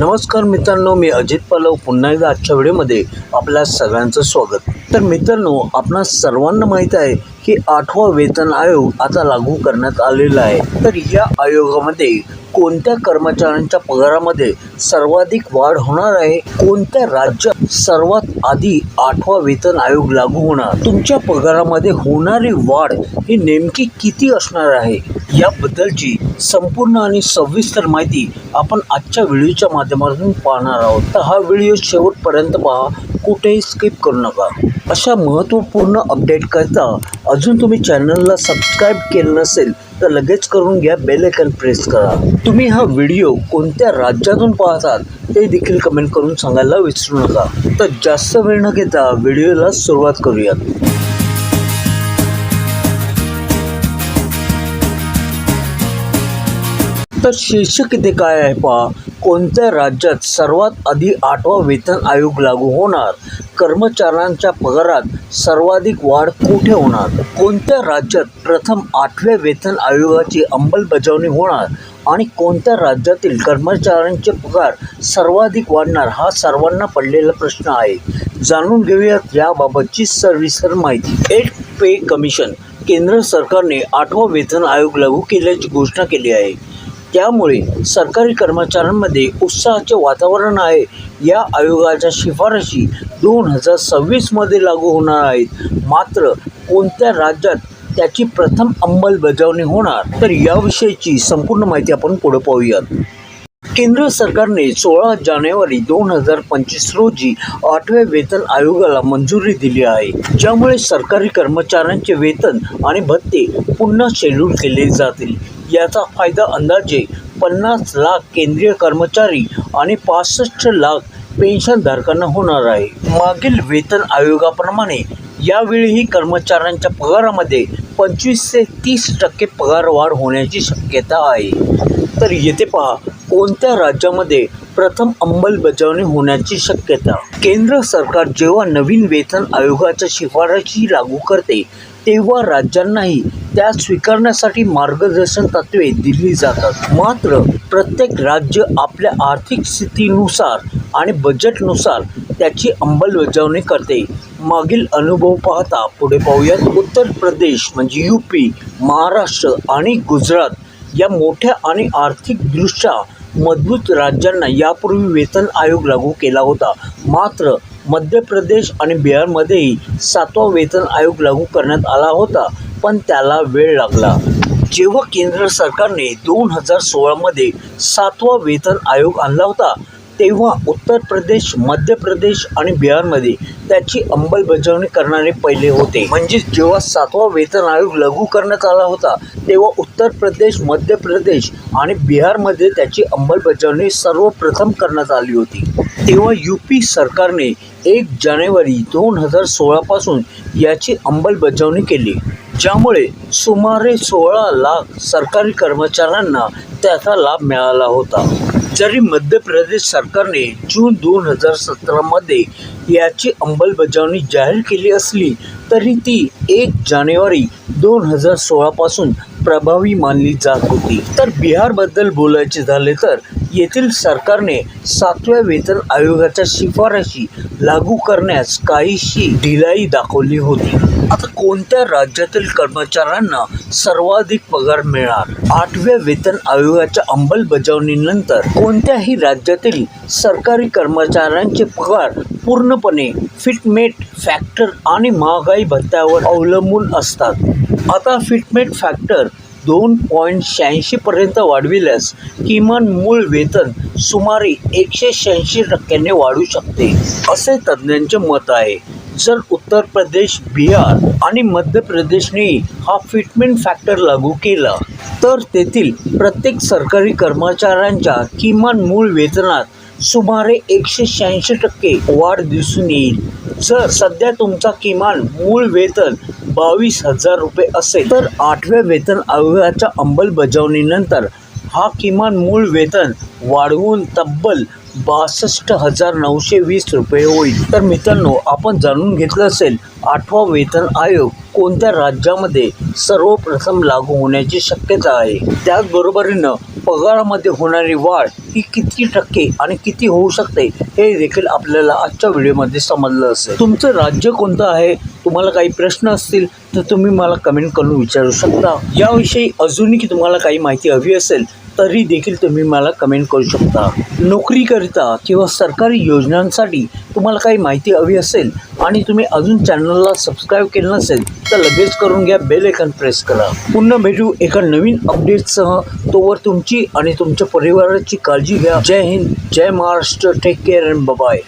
नमस्कार मित्रांनो मी अजित पलव. पुन्हा एकदा आजच्या व्हिडिओमध्ये आपल्या सगळ्यांचं स्वागत. तर मित्रांनो आपणा सर्वांना माहीत आहे की आठवा वेतन आयोग आता लागू करण्यात आलेला आहे. तर या आयोगामध्ये कोणत्या कर्मचाऱ्यांच्या पगारामध्ये सर्वाधिक वाढ होणार आहे? कोणत्या राज्यात सर्वात आधी आठवा वेतन आयोग लागू होणार? तुमच्या पगारामध्ये होणारी वाढ ही नेमकी किती असणार आहे? याबद्दलची संपूर्ण आणि सविस्तर माहिती आपण आजच्या व्हिडिओच्या माध्यमातून पाहणार आहोत. तर हा व्हिडिओ शेवटपर्यंत पहा. कुठेही स्किप करू नका. अशा महत्त्वपूर्ण अपडेट करता अजून तुम्ही चॅनलला सबस्क्राईब केलं नसेल तर लगेच करून घ्या बेल आयकन प्रेस करा. तुम्ही हा व्हिडिओ कोणत्या राज्यातून पाहतात ते देखील कमेंट करून सांगायला विसरू नका. तर जास्त वेळ न घेता व्हिडिओला सुरुवात करूयात. तर शीर्षक इथे काय आहे पहा. कोणत्या राज्यात सर्वात आधी आठवा वेतन आयोग लागू होणार? कर्मचाऱ्यांच्या पगारात सर्वाधिक वाढ कुठे होणार? कोणत्या राज्यात प्रथम आठव्या वेतन आयोगाची अंमलबजावणी होणार? आणि कोणत्या राज्यातील कर्मचाऱ्यांचे पगार सर्वाधिक वाढणार हा सर्वांना पडलेला प्रश्न आहे. जाणून घेऊयात याबाबतची सविस्तर माहिती. एट पे कमिशन केंद्र सरकारने आठवा वेतन आयोग लागू केल्याची घोषणा केली आहे. त्यामुळे सरकारी कर्मचाऱ्यांमध्ये उत्साहाचे वातावरण आहे. या आयोगाच्या शिफारशी दोन हजार सव्वीसमध्ये लागू होणार आहेत. मात्र कोणत्या राज्यात त्याची प्रथम अंमलबजावणी होणार? तर याविषयीची संपूर्ण माहिती आपण पुढे पाहूयात. केंद्र सरकारने सोळा जानेवारी दोन हजार पंचवीस रोजी आठव्या वेतन आयोगाला मंजुरी दिली आहे. ज्यामुळे सरकारी कर्मचाऱ्यांचे वेतन आणि भत्ते पुन्हा शेड्यूल केले जातील. याचा फायदा अंदाजे पन्नास लाख केंद्रीय कर्मचारी आणि पासष्ट लाख पेन्शनधारकांना होणार आहे. मागील वेतन आयोगाप्रमाणे यावेळीही कर्मचाऱ्यांच्या पगारामध्ये पंचवीस ते तीस टक्के पगार वाढ होण्याची शक्यता आहे. तर येथे पहा कोणत्या राज्यामध्ये प्रथम अंमलबजावणी होण्याची शक्यता? केंद्र सरकार जेव्हा नवीन वेतन आयोगाच्या शिफारशी लागू करते तेव्हा राज्यांनाही त्या स्वीकारण्यासाठी मार्गदर्शन तत्वे दिली जातात. मात्र प्रत्येक राज्य आपल्या आर्थिक स्थितीनुसार आणि बजेटनुसार त्याची अंमलबजावणी करते. मागील अनुभव पाहता पुढे पाहूयात. उत्तर प्रदेश म्हणजे यू पी महाराष्ट्र आणि गुजरात या मोठ्या आणि आर्थिकदृष्ट्या मजबूत राज्यांना यापूर्वी वेतन आयोग लागू केला होता. मात्र मध्य प्रदेश आणि बिहारमध्येही सातवा वेतन आयोग लागू करण्यात आला होता. पण त्याला वेळ लागला. जेव्हा केंद्र सरकारने दोन हजार सोळामध्ये सातवा वेतन आयोग आणला होता तेव्हा उत्तर प्रदेश मध्य प्रदेश आणि बिहारमध्ये त्याची अंमलबजावणी करणारे पहिले होते. म्हणजे जेव्हा सातवा वेतन आयोग लागू करण्यात आला होता तेव्हा उत्तर प्रदेश मध्य प्रदेश आणि बिहारमध्ये त्याची अंमलबजावणी सर्वप्रथम करण्यात आली होती. तेव्हा यू पी सरकारने एक जानेवारी दोन हजार सोळापासून याची अंमलबजावणी केली. ज्यामुळे सुमारे सोळा लाख सरकारी कर्मचाऱ्यांना त्याचा लाभ मिळाला होता. जरी मध्य प्रदेश सरकारने जून दोन हजार सतरामध्ये याची अंमलबजावणी जाहीर केली असली तरी ती एक जानेवारी दोन हजार सोळापासून प्रभावी मानली जात होती. तर बिहारबद्दल बोलायचे झाले तर येथील सरकारने सातव्या वेतन आयोगाच्या शिफारशी लागू करण्यास काहीशी ढिलाई दाखवली होती. आता कोणत्या राज्यातील कर्मचाऱ्यांना सर्वाधिक पगार मिळणार? आठव्या वेतन आयोगाच्या अंमलबजावणीनंतर कोणत्याही राज्यातील सरकारी कर्मचाऱ्यांचे पगार पूर्णपणे फिटमेट फॅक्टर आणि महागाई भत्त्यावर अवलंबून असतात. आता फिटमेट फॅक्टर दोन पॉईंट शहाऐंशीपर्यंत वाढविल्यास किमान मूळ वेतन सुमारे एकशे शहाऐंशी टक्क्याने वाढू शकते असे तज्ज्ञांचे मत आहे. जर उत्तर प्रदेश बिहार आणि मध्य प्रदेशने हा फिटमेंट फॅक्टर लागू केला. तर तेथील प्रत्येक सरकारी कर्मचाऱ्यांच्या किमान मूळ वेतनात सुमारे एकशे शहाऐंशी टक्के वाढ दिसून येईल. जर सध्या तुमचा किमान मूळ वेतन बावीस हजार रुपये असेल. तर आठव्या वेतन आयोगाच्या अंमलबजावणीनंतर हा किमान मूळ वेतन वाढवून तब्बल बासष्ट हजार नऊशे वीस रुपये होईल. तर मित्रांनो आपण जाणून घेतलं असेल आठवा वेतन आयोग कोणत्या राज्यामध्ये सर्वप्रथम लागू होण्याची शक्यता आहे? त्याचबरोबरीनं पगारामध्ये होणारी वाढ ही किती टक्के आणि किती होऊ शकते हे देखील आपल्याला आजच्या व्हिडिओमध्ये समजलं असेल. तुमचं राज्य कोणतं आहे? तुम्हाला काही प्रश्न असतील तर तुम्ही मला कमेंट करून विचारू शकता. याविषयी अजूनही तुम्हाला काही माहिती हवी असेल तरी देखील तुम्ही मला कमेंट करू शकता. नोकरीकरिता किंवा सरकारी योजनांसाठी तुम्हाला काही माहिती हवी असेल आणि तुम्ही अजून चॅनलला सबस्क्राईब केलं नसेल तर लगेच करून घ्या बेल आयकॉन प्रेस करा. पुन्हा भेटू एका नवीन अपडेटसह तोवर तुमची आणि तुमच्या परिवाराची काळजी घ्या. जय हिंद जय Maharashtra take care and bye